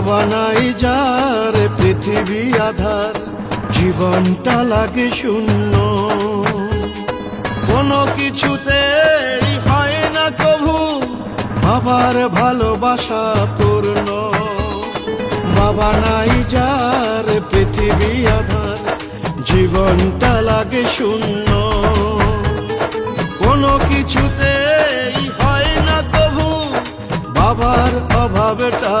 বাবা নাই যার পৃথিবী আধার, জীবনটা লাগে শূন্য। কোনো কিছুতে হয় না কভু বাবার ভালোবাসা পূর্ণ। বাবা নাই যার পৃথিবী আধার, জীবনটা লাগে শূন্য। কোনো কিছুতে হয় না কভু বাবার অভাবটা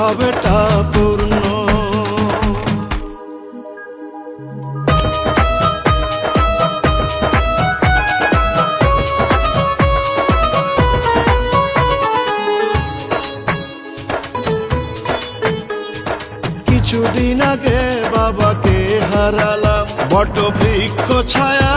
অভাবেটা পূর্ণ। কিছুদিন আগে বাবাকে হারালাম বট বৃক্ষ ছায়া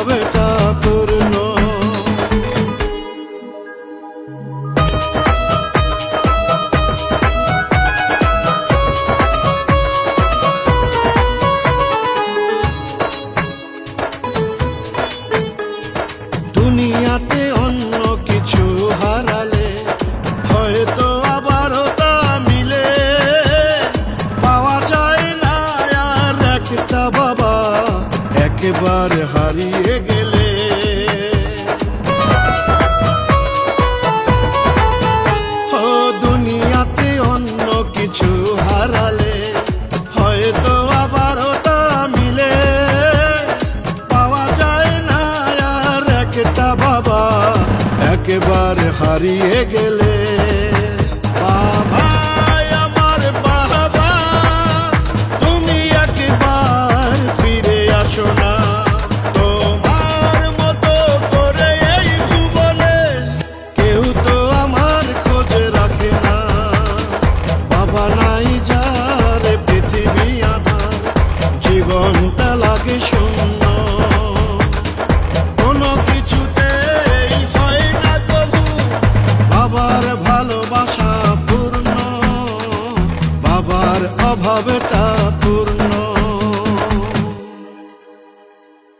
sabe একেবারে হারিয়ে গেলে। ও দুনিয়াতে অন্য কিছু হারালে, হয়তো আবারও তা মিলে। পাওয়া যায় না আর একটা বাবা একেবারে হারিয়ে গেলে। আমার অভাবটা পূর্ণ।